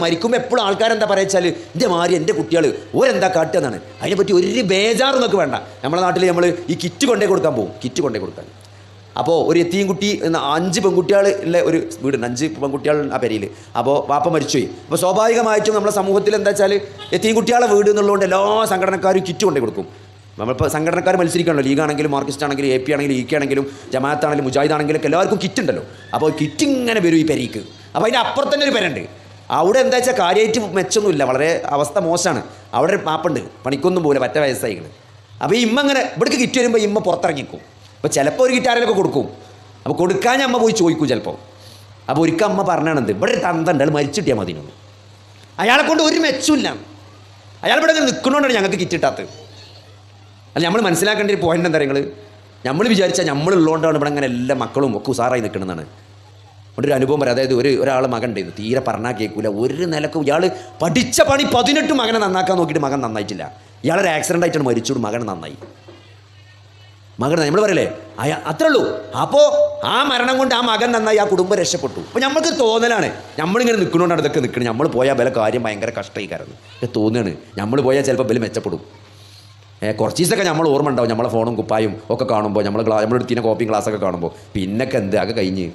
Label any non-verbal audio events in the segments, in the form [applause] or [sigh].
മരിക്കുമ്പോൾ എപ്പോഴും ആൾക്കാരെന്താ പറയുക ഇതേ മാറി എന്റെ കുട്ടികൾ ഓരെന്താ കാട്ടുക എന്നാണ്. അതിനെപ്പറ്റി ഒരു ബേജാറ് നമുക്ക് വേണ്ട. നമ്മുടെ നാട്ടിൽ നമ്മൾ ഈ കിറ്റ് കൊണ്ടേ കൊടുക്കാൻ പോകും കിറ്റ് കൊണ്ടേ കൊടുക്കാൻ. അപ്പോൾ ഒരു എത്തിയും കുട്ടി എന്ന അഞ്ച് പെൺകുട്ടികൾ ഉള്ള ഒരു വീടുണ്ട്. അഞ്ച് പെൺകുട്ടികൾ ആ പെരയിൽ അപ്പോൾ വാപ്പ മരിച്ചുപോയി. അപ്പോൾ സ്വാഭാവികമായിട്ടും നമ്മുടെ സമൂഹത്തിൽ എന്താ വെച്ചാൽ എത്തിയും കുട്ടികളെ വീട് എന്നുള്ളതുകൊണ്ട് എല്ലാ സംഘടനക്കാരും കിറ്റ് കൊണ്ടേ കൊടുക്കും. നമ്മളിപ്പോൾ സംഘടനക്കാർ മത്സരിക്കണല്ലോ ലീഗ് ആണെങ്കിലും മാർക്സിസ്റ്റ് ആണെങ്കിലും എ പി ആണെങ്കിലും ഇ കെ ആണെങ്കിലും ജമാഅത്ത് ആണെങ്കിലും മുജാഹിദ് ആണെങ്കിലും എല്ലാവർക്കും കിറ്റ് ഉണ്ടല്ലോ. അപ്പോൾ കിറ്റ് ഇങ്ങനെ വരും ഈ പെരീക്ക് അപ്പോൾ അതിന്റെ അപ്പുറത്തന്നെ ഒരു പെരുണ്ട് അവിടെ എന്താ വെച്ചാൽ കാര്യമായിട്ട് മെച്ചൊന്നുമില്ല. വളരെ അവസ്ഥ മോശമാണ്. അവിടെ ഒരു മാപ്പുണ്ട്. പണിക്കൊന്നും പോലെ പറ്റ വയസ്സായിക്കണ്. അപ്പോൾ ഈ ഇമ്മ അങ്ങനെ ഇവിടേക്ക് കിറ്റ് വരുമ്പോൾ ഇമ്മ പുറത്തിറങ്ങിക്കും. അപ്പോൾ ചിലപ്പോൾ ഒരു കിറ്റ് കൊടുക്കും. അപ്പോൾ കൊടുക്കാൻ അമ്മ പോയി ചോദിക്കും ചിലപ്പോൾ അപ്പോൾ ഒരിക്കൽ അമ്മ പറഞ്ഞാണെന്ത്? ഇവിടെ ഒരു തന്തണ്ട് അയാൾ മരിച്ചിട്ടിയാൽ മതി. അയാളെ കൊണ്ട് ഒരു മെച്ചമില്ല അയാൾ ഇവിടെ നിൽക്കണോണ്ടാണ് ഞങ്ങൾക്ക് കിറ്റ് കിട്ടാത്തത് അല്ല നമ്മൾ മനസ്സിലാക്കേണ്ട ഒരു പോയിന്റ് എന്താ നിങ്ങൾ നമ്മൾ വിചാരിച്ചാൽ നമ്മളുള്ളതുകൊണ്ടാണ് ഇവിടെ അങ്ങനെ എല്ലാ മക്കളും ഒക്കെ ഉസാറായി നിൽക്കണമെന്നാണ് ഒരു അനുഭവം പറയാം. അതായത് ഒരു ഒരാൾ മകൻ ഉണ്ടായിരുന്നു. തീരെ പറഞ്ഞാൽ കേൾക്കൂല ഒരു നിലക്കും ഇയാൾ പഠിച്ച പണി പതിനെട്ട് മകനെ നന്നാക്കാൻ നോക്കിയിട്ട് മകൻ നന്നായിട്ടില്ല. ഇയാളൊരു ആക്സിഡന്റ് ആയിട്ടാണ് മരിച്ചോട് മകൻ നന്നായി. മകൻ നമ്മൾ പറയല്ലേ? അയാ അത്രേ ഉള്ളൂ. അപ്പോൾ ആ മരണം കൊണ്ട് ആ മകൻ നന്നായി ആ കുടുംബം രക്ഷപ്പെട്ടു. അപ്പോൾ നമ്മൾക്ക് തോന്നലാണ്. നമ്മളിങ്ങനെ നിൽക്കണോണ്ടാണ് ഇതൊക്കെ നിൽക്കുന്നത് നമ്മൾ പോയാൽ ബല കാര്യം ഭയങ്കര കഷ്ടമായിക്കാരുന്നു ഇത് തോന്നുകയാണ് നമ്മൾ പോയാൽ ചിലപ്പോൾ ബലി മെച്ചപ്പെടും. കുറച്ച് ദിവസമൊക്കെ നമ്മൾ ഓർമ്മ ഉണ്ടാവും. നമ്മളെ ഫോണും കുപ്പായും ഒക്കെ കാണുമ്പോൾ നമ്മൾ ക്ലാ നമ്മളെടുത്തിന്റെ കോപ്പിയും ക്ലാസ്സൊക്കെ കാണുമ്പോൾ പിന്നൊക്കെ എന്ത്? അത് കഴിഞ്ഞ്.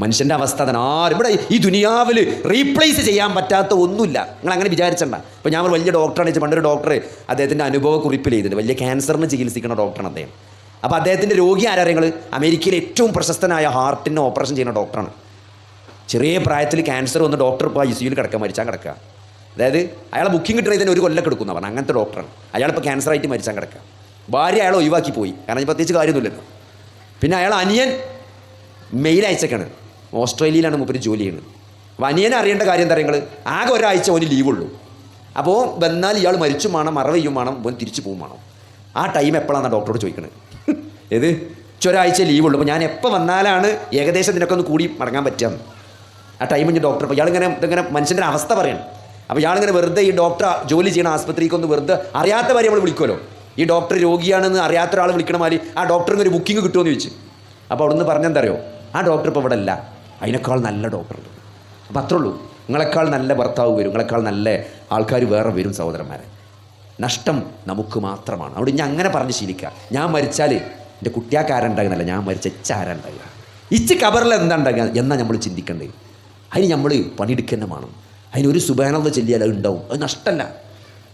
മനുഷ്യന്റെ അവസ്ഥ തന്നെ ആരും. ഇവിടെ ഈ ദുനിയാവിൽ റീപ്ലേസ് ചെയ്യാൻ പറ്റാത്ത ഒന്നുമില്ല. നിങ്ങൾ അങ്ങനെ വിചാരിച്ചണ്ട. ഇപ്പോൾ ഞാൻ ഒരു വലിയ ഡോക്ടറാണ് വെച്ചാൽ പണ്ടൊരു ഡോക്ടർ അദ്ദേഹത്തിന്റെ അനുഭവ കുറിപ്പിൽ ചെയ്തിട്ടുണ്ട് വലിയ ക്യാൻസറിന് ചികിത്സിക്കുന്ന ഡോക്ടറാണ് അദ്ദേഹം. അപ്പോൾ അദ്ദേഹത്തിന്റെ രോഗി ആരാ അമേരിക്കയിലെ ഏറ്റവും പ്രശസ്തനായ ഹാർട്ടിന് ഓപ്പറേഷൻ ചെയ്യുന്ന ഡോക്ടറാണ് ചെറിയ പ്രായത്തിൽ ക്യാൻസർ വന്ന് ഡോക്ടർ ഇപ്പോൾ ഐ സിയിൽ കിടക്കാൻ മരിച്ചാൽ കിടക്കുക അതായത് അയാളെ ബുക്കിംഗ് കിട്ടണ ഇതിന് ഒരു കൊല്ലം എടുക്കുന്ന പറഞ്ഞു. അങ്ങനത്തെ ഡോക്ടറാണ് അയാളിപ്പോൾ ക്യാൻസർ ആയിട്ട് മരിച്ചാൽ കിടക്കുക ഭാര്യ അയാളെ ഒഴിവാക്കി പോയി. കാരണം പ്രത്യേകിച്ച് കാര്യമൊന്നുമില്ലല്ലോ. പിന്നെ അയാൾ അനിയൻ മെയിൽ അയച്ചേക്കാണ്. ഓസ്ട്രേലിയയിലാണ് മൂപ്പര് ജോലി ചെയ്യുന്നത്. വനിയനെ അറിയേണ്ട കാര്യം എന്താ നിങ്ങൾ ആകെ ഒരാഴ്ച ഓന് ലീവുള്ളൂ. അപ്പോൾ വന്നാൽ ഇയാൾ മരിച്ചും വേണം മറവയും വേണം ഓൻ തിരിച്ചു പോവും വേണം. ആ ടൈം എപ്പോഴാണ് ഡോക്ടറോട് ചോദിക്കുന്നത് [laughs] ഏത്? ഒരാഴ്ച ലീവുള്ളൂ. അപ്പോൾ ഞാൻ എപ്പോൾ വന്നാലാണ് ഏകദേശം ഇതിനൊക്കെ ഒന്ന് കൂടി മടങ്ങാൻ പറ്റുക ആ ടൈം കഴിഞ്ഞ് ഡോക്ടർ അപ്പോൾ ഇയാളിങ്ങനെ ഇതിങ്ങനെ മനുഷ്യന്റെ അവസ്ഥ പറയണം. അപ്പോൾ ഇയാളിങ്ങനെ വെറുതെ ഈ ഡോക്ടർ ജോലി ചെയ്യണ ആസ്പത്രിക്ക് ഒന്ന് വെറുതെ അറിയാത്ത കാര്യം നമ്മൾ വിളിക്കുമല്ലോ ഈ ഡോക്ടർ രോഗിയാണെന്ന് അറിയാത്ത ഒരാൾ വിളിക്കണമാതിരി ആ ഡോക്ടറിന് ഒരു ബുക്കിംഗ് കിട്ടുമെന്ന് ചോദിച്ചു. അപ്പോൾ അവിടുന്ന് പറഞ്ഞെന്താ അറിയോ? ആ ഡോക്ടർ ഇപ്പോൾ ഇവിടെ അല്ല അതിനേക്കാൾ നല്ല ഡോക്ടർ അപ്പോൾ അത്രേ ഉള്ളൂ നിങ്ങളെക്കാൾ നല്ല ഭർത്താവ് വരും. നിങ്ങളെക്കാൾ നല്ല ആൾക്കാർ വേറെ വരും സഹോദരന്മാരെ. നഷ്ടം നമുക്ക് മാത്രമാണ്. അവിടെ ഞാൻ അങ്ങനെ പറഞ്ഞ് ശീലിക്കുക. ഞാൻ മരിച്ചാൽ എന്റെ കുട്ടിയാക്കാരുണ്ടാകുന്നല്ല ഞാൻ മരിച്ച ഇച്ചാരുണ്ടാകുക ഇച്ച് കബറിൽ എന്താ ഉണ്ടാകുക? എന്നാ നമ്മൾ ചിന്തിക്കേണ്ടത്. അതിന് നമ്മൾ പണിയെടുക്കുക വേണം അതിനൊരു സുബാനന്ദ ചെല്ലിയാൽ അത് ഉണ്ടാവും. അത് നഷ്ടമല്ല